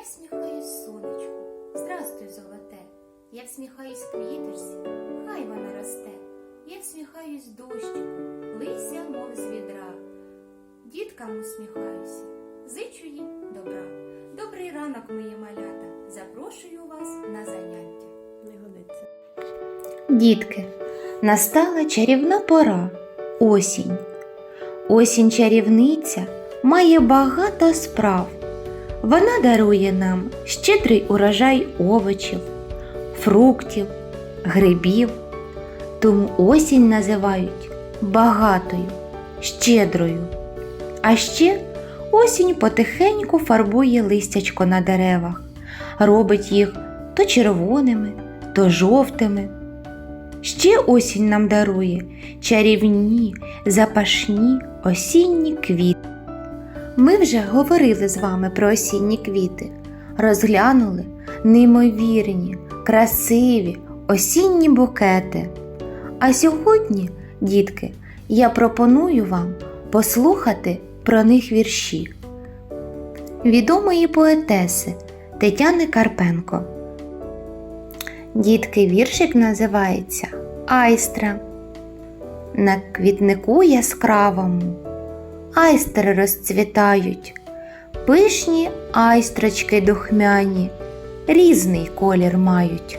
Я всміхаюсь сонечку, здрастуй, золоте. Я всміхаюсь квіточці, хай вона росте. Я всміхаюсь дощику, лися, мов з відра. Діткам усміхаюся, зичу їм добра. Добрий ранок, мої малята. Запрошую вас на заняття. Не годиться. Дітки, настала чарівна пора осінь. Осінь чарівниця має багато справ. Вона дарує нам щедрий урожай овочів, фруктів, грибів. Тому осінь називають багатою, щедрою. А ще осінь потихеньку фарбує листячко на деревах, робить їх то червоними, то жовтими. Ще осінь нам дарує чарівні, запашні осінні квіти. Ми вже говорили з вами про осінні квіти, розглянули неймовірні, красиві осінні букети. А сьогодні, дітки, я пропоную вам послухати про них вірші відомої поетеси Тетяни Карпенко. Дітки, віршик називається Айстра. На квітнику яскравому айстри розцвітають, пишні айстрочки духмяні, різний колір мають.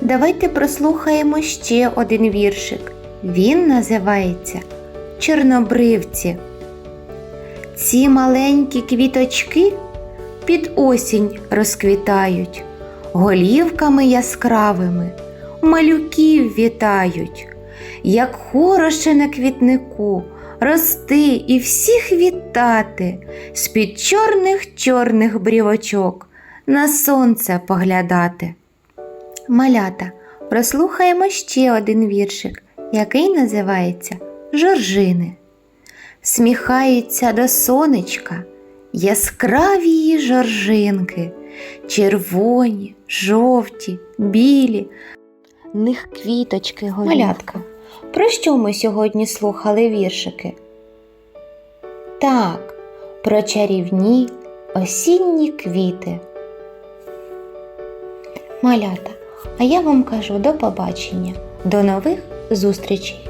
Давайте прослухаємо ще один віршик. Він називається Чорнобривці. Ці маленькі квіточки під осінь розквітають, голівками яскравими малюків вітають, як хороше на квітнику рости і всіх вітати, з-під чорних чорних брівочок на сонце поглядати. Малята, прослухаємо ще один віршик, який називається Жоржини. Сміхаються до сонечка яскраві її жоржинки, червоні, жовті, білі. Них квіточки голівка. Малятка, про що ми сьогодні слухали віршики? Так, про чарівні осінні квіти. Малята, а я вам кажу до побачення, до нових зустрічей!